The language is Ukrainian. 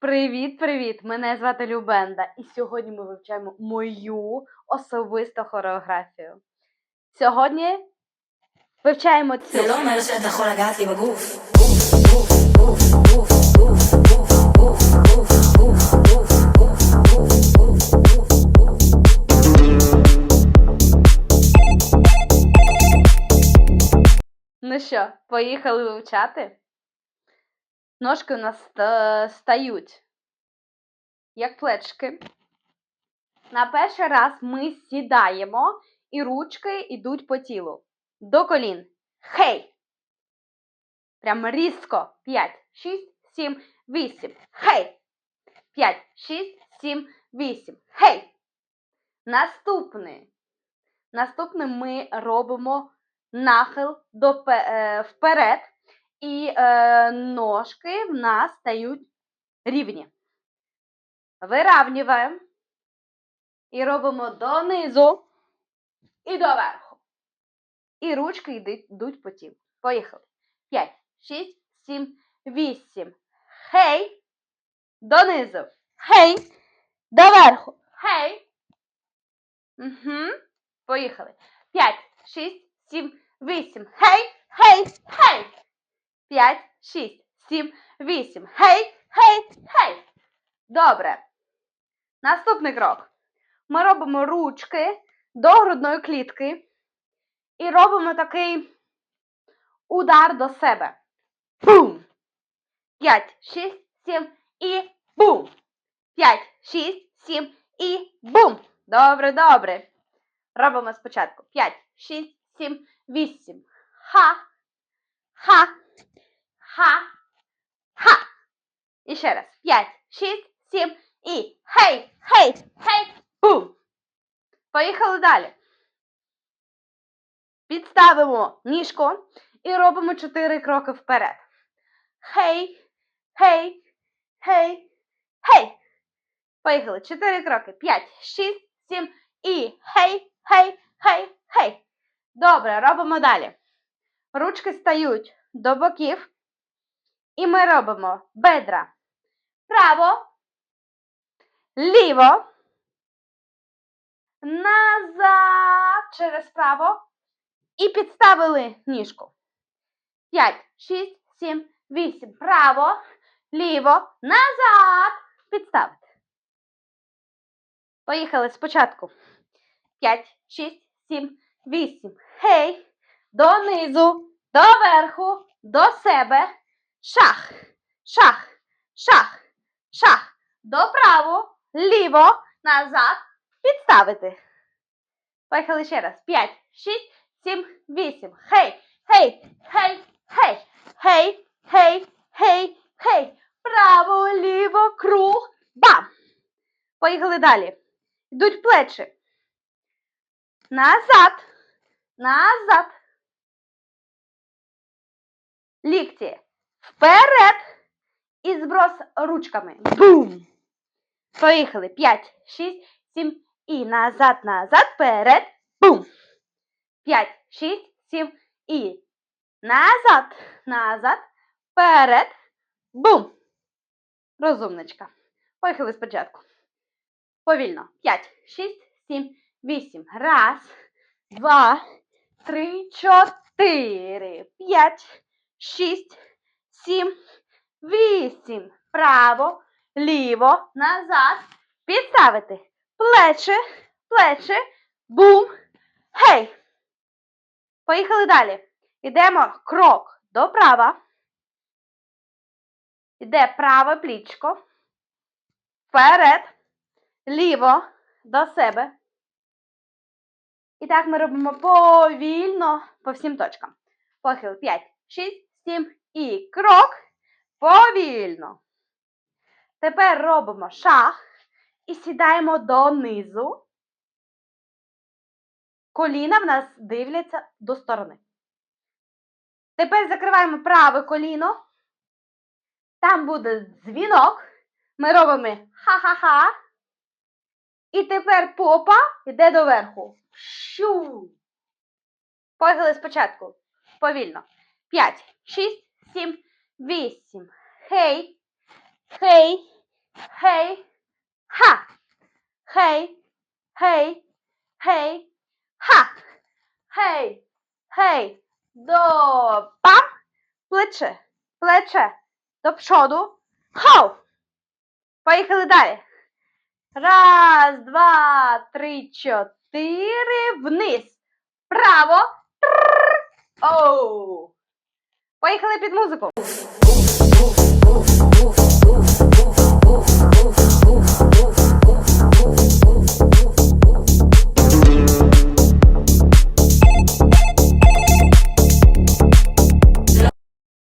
Привіт-привіт! Мене звати Любенда, і сьогодні ми вивчаємо мою особисту хореографію. Сьогодні вивчаємо цю. Ну що, поїхали вивчати? Ножки у нас стають як плечки. На перший раз ми сідаємо і ручки йдуть по тілу. До колін. Хей! Прям різко. 5, 6, 7, 8. Хей! 5, 6, 7, 8. Хей! Наступний. Наступний ми робимо нахил до, е, вперед, і е, ножки в нас стають рівні. Виравнюємо і робимо донизу і доверху. І ручки йдуть по тілу. Поїхали. 5, 6, 7, 8. Хей. Донизу. Хей. Доверху. Хей. Угу. Поїхали. 5, 6, 7, 8. Хей, хей, хей. 5, 6, 7, 8. Хей, хей, хей. Добре. Наступний крок. Ми робимо ручки до грудної клітки і робимо такий удар до себе. Бум! 5, 6, 7 і бум! 5, 6, 7 і бум! Добре, добре. Робимо спочатку. 5, 6, 7, 8. Ха. Ха. Ха. Ха. І раз. 5, 6, 7 і хей, хей, хей, бум. Поїхали далі. Підставимо ніжку і робимо 4 кроки вперед. Хей, хей, хей, хей. Поїхали. 4 кроки. 5, 6, 7 і хей, хей, хей, хей. Добре, робимо далі. Ручки стають до боків. І ми робимо бедра право, ліво, назад через право і підставили ніжку. 5, 6, 7, 8. Право, ліво, назад. Підставити. Поїхали спочатку. 5, 6, 7, 8. Хей. Донизу, доверху, до себе. Шах, шах, шах, шах. Доправо, ліво, назад. Підставити. Поїхали ще раз. 5, 6, 7, 8. Хей, хей, хей, хей, хей, хей, хей, хей. Право, ліво, круг. Бам! Поїхали далі. Йдуть плечі. Назад. Назад. Лікті. Вперед. І зброс ручками. Бум! Поїхали. 5, 6, 7 і назад, назад, вперед. Бум! 5, 6, 7 і назад, назад, вперед. Бум! Розумничка. Поїхали спочатку. Повільно. 5, 6, 7, 8. Раз, два, три, чотири, п'ять, шість, сім, вісім. Право, ліво, назад. Підставити. Плечі, плечі, бум. Гей. Поїхали далі. Йдемо крок до права. Йде праве плічко. Вперед. Ліво до себе. І так ми робимо повільно по всім точкам. Похил 5, 6, 7 і крок. Повільно. Тепер робимо шах і сідаємо донизу. Коліна в нас дивляться до сторони. Тепер закриваємо праве коліно. Там буде дзвінок. Ми робимо ха-ха-ха. І тепер попа йде доверху. Щу. Поїхали спочатку. Повільно. 5, 6, 7, 8. Хей. Хей. Хей. Ха. Хей. Хей. Хей. Ха. Хей. Хей. До пам. Плече. Плече. До прzodu. Хоу. Поїхали далі. Раз, два, три, чотири. Вниз. Право. Оу. Поїхали під музику.